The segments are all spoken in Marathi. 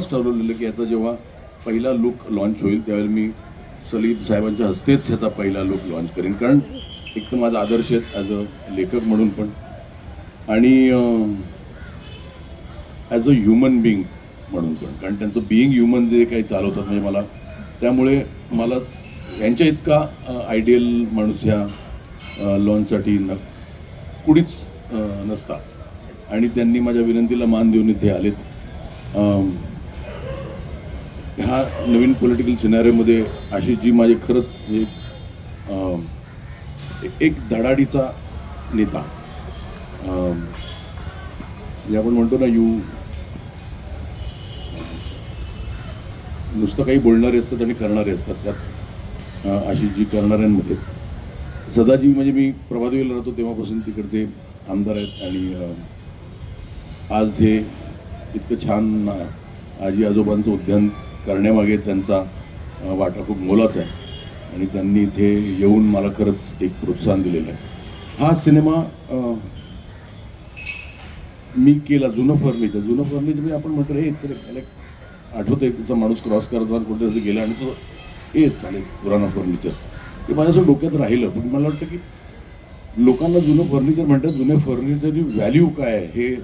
ठरवलेलं की याचा जेव्हा पहिला लुक लॉन्च होईल त्यावेळी मी सलीद साहेबांच्या हस्तेच ह्याचा पहिला लुक लॉन्च करेन. कारण एक तर माझा आदर्श आहेत ॲज अ लेखक म्हणून पण. आणि ॲज अ ह्युमन बिईंग म्हणून पण. कारण त्यांचं बिईंग ह्युमन जे काही चालवतात म्हणजे मला त्यामुळे मला यांच्या इतका आयडियल माणूस ह्या लॉन्चसाठी न कुणीच नसता. आणि त्यांनी माझ्या विनंतीला मान देऊन इथे आलेत. ह्या नवीन पॉलिटिकल सिनारीमध्ये अशी जी माझी खरंच म्हणजे, एक एक धडाडीचा नेता. जे आपण म्हणतो ना यू नुसतं काही बोलणारे असतात आणि करणारे असतात. त्यात अशी जी करणाऱ्यांमध्ये. सदाजी म्हणजे मी प्रभादेवीला राहतो तेव्हापासून तिकडचे आमदार आहेत आणि आज हे इतकं छान आजी आजोबांचं उद्यान करण्यामागे त्यांचा वाटा खूप मोलाचा आहे. आणि त्यांनी इथे येऊन मला खरंच एक प्रोत्साहन दिलेलं आहे. हा सिनेमा मी केला जुनं फर्निचर. जुनं फर्निचर म्हणजे आपण म्हणतो हे चले मला आठवतं एक तिचा माणूस क्रॉस करताना कुठे असं गेला आणि तो ए चालेल पुराणा फर्निचर. ते माझ्या असं डोक्यात राहिलं पण मला वाटतं की लोकांना जुनं फर्निचर म्हणतात जुने फर्निचरची व्हॅल्यू काय आहे हे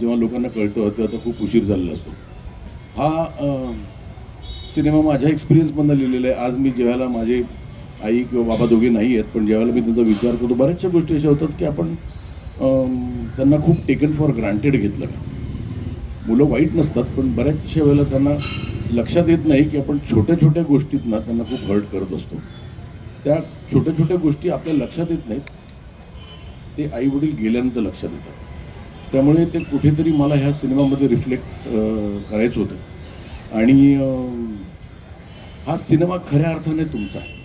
जेव्हा लोकांना कळतं तेव्हा तर खूप उशीर झालेला असतो. हा सिनेमा माझ्या एक्सपिरियन्समधनं लिहिलेला आहे. आज मी ज्यावेळेला माझे आई किंवा बाबा दोघे नाही आहेत पण ज्यावेळेला मी त्यांचा विचार करतो बऱ्याचशा गोष्टी अशा होतात की आपण त्यांना खूप टेकन फॉर ग्रांटेड घेतलं का मुलं वाईट नसतात पण बऱ्याचशा वेळेला त्यांना लक्षात येत नाही की आपण छोट्या छोट्या गोष्टीतना त्यांना खूप हर्ट करत असतो. त्या छोट्या छोट्या गोष्टी आपल्या लक्षात येत नाहीत ते आई वडील गेल्यानंतर लक्षात येतात. त्यामुळे ते कुठेतरी मला ह्या सिनेमामध्ये रिफ्लेक्ट करायचं होतं. आणि हा सिनेमा खऱ्या अर्थाने तुमचा आहे.